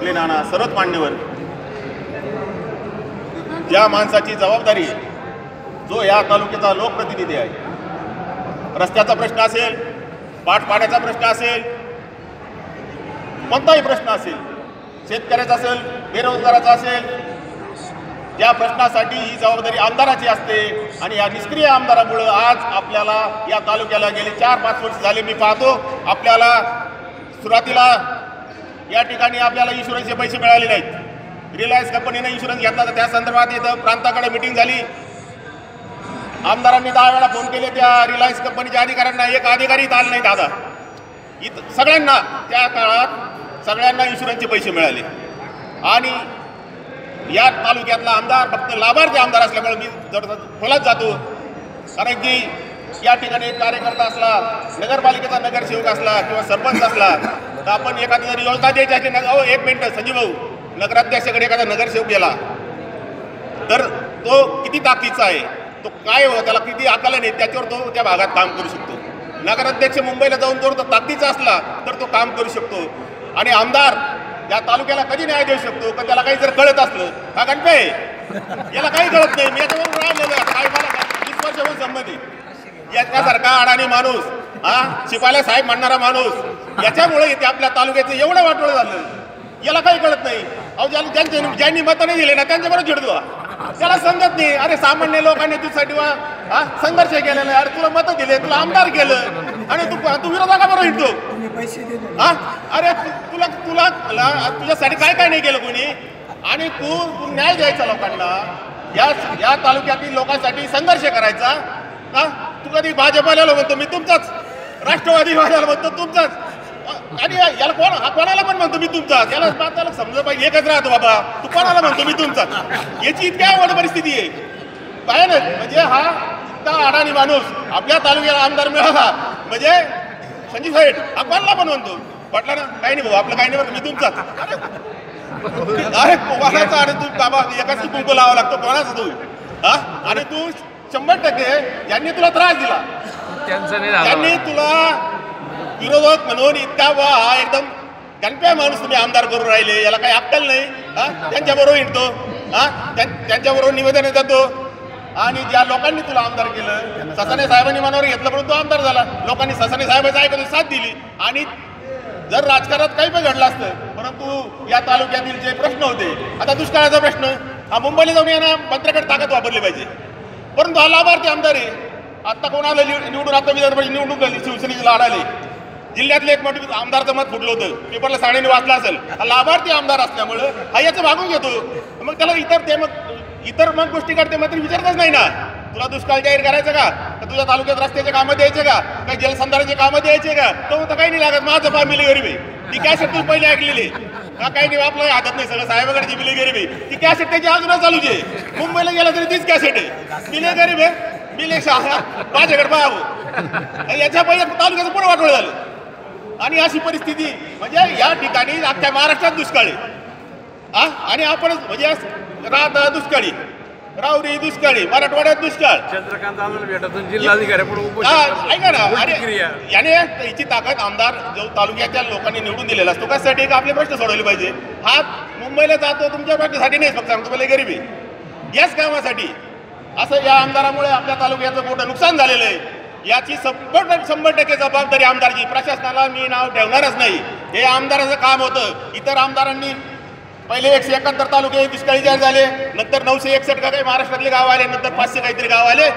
मुरली नाना सर्वच मान्यवर ज्या माणसाची जबाबदारी आहे जो या तालुक्याचा लोकप्रतिनिधी आहे. रस्त्याचा प्रश्न असेल पाठपाड्याचा प्रश्न असेल कोणताही प्रश्न असेल शेतकऱ्याचा असेल बेरोजगाराचा असेल या प्रश्नासाठी ही जबाबदारी आमदाराची असते आणि या निष्क्रिय आमदारामुळं आज आपल्याला या तालुक्याला गेले चार पाच वर्ष झाले मी पाहतो आपल्याला सुरुवातीला या ठिकाणी आपल्याला इन्शुरन्सचे पैसे मिळाले नाहीत. रिलायन्स कंपनीने इन्शुरन्स घेतला तर त्या संदर्भात इथं प्रांताकडे मिटिंग झाली. आमदारांनी दहा वेळा फोन केले. त्या रिलायन्स कंपनीच्या अधिकाऱ्यांना एक अधिकारी इथं नाही दादा इथं सगळ्यांना त्या काळात सगळ्यांना इन्शुरन्सचे पैसे मिळाले. आणि या तालुक्यातला आमदार फक्त लाभार्थी आमदार असल्यामुळे मी जर खोलात जातो. कारण की या ठिकाणी एक कार्यकर्ता असला नगरपालिकेचा नगरसेवक असला किंवा सरपंच असला तर आपण एखादी जर योजना द्यायची असेल ना अहो एक मिनटं संजीव भाऊ नगराध्यक्षाकडे एखादा नगरसेवक गेला तर तो किती ताकदीचा आहे? तो काय हो त्याला किती अकलन आहे? त्याच्यावर तो त्या भागात काम करू शकतो. नगराध्यक्ष मुंबईला जाऊन जर तो ताकदीचा असला तर तो काम करू शकतो. आणि आमदार या तालुक्याला कधी न्याय देऊ शकतो? का त्याला काही जर कळत असलं? का गणपे? याला काही कळत नाही. मी याच्याबरोबर राहिलेलं काय मला काय- वीस वर्ष संबंधित याच्यासारखा अडाणी माणूस हा? शिपाला साहेब म्हणणारा माणूस. याच्यामुळे इथे आपल्या तालुक्याचं एवढं वाटोळं झालं. याला काही कळत नाही. अहो ज्याला ज्यांचे ज्यांनी मतं नाही दिले ना त्यांच्याबरोबर चिडतो त्याला समजत नाही. अरे सामान्य लोकांनी तुझ्यासाठी वा हा? संघर्ष केलेला अरे तुला मतं दिले तुला आमदार केलं. आणि तू तू विरोधाकाबरोबर हिंडतो. हा? अरे तुला तुला तुझ्यासाठी काय काय नाही केलं कोणी? आणि तू तू न्याय द्यायचा लोकांना. या या तालुक्यातील लोकांसाठी संघर्ष करायचा. हा? तू कधी भाजपाला म्हणतो मी तुमचाच. राष्ट्रवादी वाल्याला म्हणतो तुमचाच. आणि याला कोण कोणाला पण म्हणतो मी तुमचाच. याला त्याला समजा पाहिजे एकच राहतो बाबा. तू कोणाला म्हणतो मी तुमचाच. याची इतकी आवड परिस्थिती आहे. भयानक म्हणजे हा इतका अडाणी माणूस आपल्या तालुक्याला आमदार मिळाला. म्हणजे संजीव साहेब हा कोणाला पण म्हणतो. म्हटलं ना काही नाही भाऊ आपलं काही नाही बरं मी तुमचाच. अरे, कोणाचा अरे तू बाबा एकाच कुंकू लावा लागतो कोणाचा तू? हा? अरे तू शंभर टक्के यांनी तुला त्रास दिला. त्यांचं नाही त्यांनी झालं तुला विरोधक म्हणून इतका वा हा एकदम गणप्या माणूस तुम्ही आमदार करून राहिले. याला काही अक्कल नाही. हा? त्यांच्याबरोबर हिंडतो. हा? त्यां- त्यांच्याबरोबर निवेदन जातो आणि ज्या लोकांनी तुला आमदार केलं ससाने साहेबांनी मनावर घेतलं म्हणून तो आमदार झाला. लोकांनी ससाने साहेबांचं ऐकून साथ दिली. आणि जर राजकारणात काही पण घडलं असतं परंतु या तालुक्यातील जे प्रश्न होते आता दुष्काळाचा प्रश्न हा मुंबईला जाऊन यांना मंत्र्याकडे ताकद वापरली पाहिजे. परंतु हा लाभार्थी आमदार आहे. आता कोणाला निवडून आता विधानसभेची निवडणूक झाली शिवसेनेची लाड आली जिल्ह्यातले एक मोठे आमदारचं मत फुटलं होतं. पेपरला साडेने वाचलं असेल. हा लाभार्थी आमदार असल्यामुळं हा याचं भागून घेतो. मग त्याला इतर ते मग इतर मग गोष्टी काढते मात्र विचारतच नाही ना. तुला दुष्काळ जाहीर करायचं का? का तुझ्या तालुक्यात रस्त्याचे कामं द्यायचे का? काही जलसंधाराचे कामं द्यायचे का? तो तर काही नाही लागत माझं फॅमिली गरीब आहे. ती कॅसेट तू पहिले ऐकलेली का काही नाही आपल्या हातात नाही सगळं साहेबाकडची बिले गरीब आहे. ती कॅसेट त्याची अजूनच चालूच आहे. मुंबईला गेला तरी तीच कॅसेट आहे. बिले गरीब आहे. बिले शहा माझ्याकडे पाहावं. याच्या पहिले तालुक्याचं पूर्ण वाटोळ झालं. आणि अशी परिस्थिती म्हणजे या ठिकाणी अख्ख्या महाराष्ट्रात दुष्काळी हा आणि आपणच म्हणजे राहता दुष्काळी. रावरी दुष्काळी मराठवाड्यात दुष्काळ. चंद्रकांत आम्हाला जिल्हाधिकाऱ्यापुढे हा, उपोषण ऐका ना अरे याने याची ताकद आमदार जो तालुक्याच्या लोकांनी निवडून दिलेला असतो कशासाठी का आपले प्रश्न सोडवले पाहिजे. हा मुंबईला जातो तुमच्या प्रश्नासाठी नाही फक्त सांगतो मला गरीबी. याच कामासाठी असं या आमदारामुळे आपल्या तालुक्याचं मोठं नुकसान झालेलं आहे. याची शंभर शंभर टक्के जबाबदारी आमदारची. प्रशासनाला मी नाव ठेवणारच नाही. हे आमदाराचं काम होतं. इतर आमदारांनी पहिले एकशे एकाहत्तर तालुके दुष्काळी जाहीर झाले नंतर नऊशे एकसष्ट का काही महाराष्ट्रातले गाव आले नंतर पाचशे काहीतरी गाव आले.